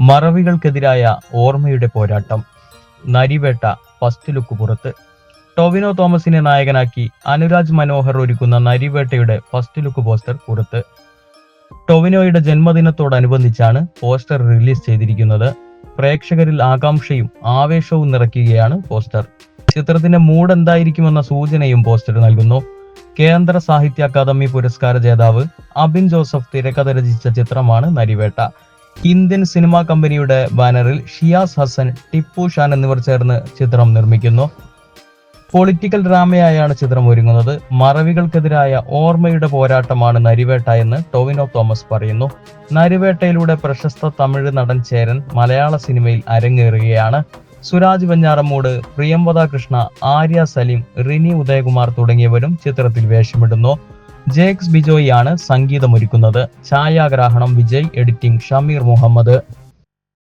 മറവികൾക്കെതിരായ ഓർമ്മയുടെ പോരാട്ടം. Narivetta first look പുറത്ത്. ടോവിനോ തോമസിനെ നായകനാക്കി അനുരാജ് മനോഹർ ഒരുക്കുന്ന നരിവേട്ടയുടെ ഫസ്റ്റ് ലുക്ക് പോസ്റ്റർ പുറത്ത്. ടൊവിനോയുടെ ജന്മദിനത്തോടനുബന്ധിച്ചാണ് പോസ്റ്റർ റിലീസ് ചെയ്തിരിക്കുന്നത്. പ്രേക്ഷകരിൽ ആകാംക്ഷയും ആവേശവും നിറയ്ക്കുകയാണ് പോസ്റ്റർ. ചിത്രത്തിന്റെ മൂഡ് എന്തായിരിക്കുമെന്ന സൂചനയും പോസ്റ്റർ നൽകുന്നു. കേന്ദ്ര സാഹിത്യ അക്കാദമി പുരസ്കാര ജേതാവ് അബിൻ ജോസഫ് തിരക്കഥ രചിച്ച ചിത്രമാണ് നരിവേട്ട. ഇന്ത്യൻ സിനിമാ കമ്പനിയുടെ ബാനറിൽ ഷിയാസ് ഹസൻ ടിപ്പു ഷാൻ എന്നിവർ ചേർന്ന് ചിത്രം നിർമ്മിക്കുന്നു. പൊളിറ്റിക്കൽ ഡ്രാമയായാണ് ചിത്രം ഒരുങ്ങുന്നത്. മറവികൾക്കെതിരായ ഓർമ്മയുടെ പോരാട്ടമാണ് നരിവേട്ട എന്ന് ടോവിനോ തോമസ് പറയുന്നു. നരിവേട്ടയിലൂടെ പ്രശസ്ത തമിഴ് നടൻ ചേരൻ മലയാള സിനിമയിൽ അരങ്ങേറുകയാണ്. സുരാജ് വെഞ്ഞാറമ്മൂട് പ്രിയംവദ കൃഷ്ണ ആര്യ സലീം റിനി ഉദയകുമാർ തുടങ്ങിയവരും ചിത്രത്തിൽ വേഷമിടുന്നു. ജേക്സ് ബിജോയിയാണ് സംഗീതമൊരുക്കുന്നത്. ഛായാഗ്രാഹണം വിജയ് എഡിറ്റിംഗ് ഷമീർ മുഹമ്മദ്.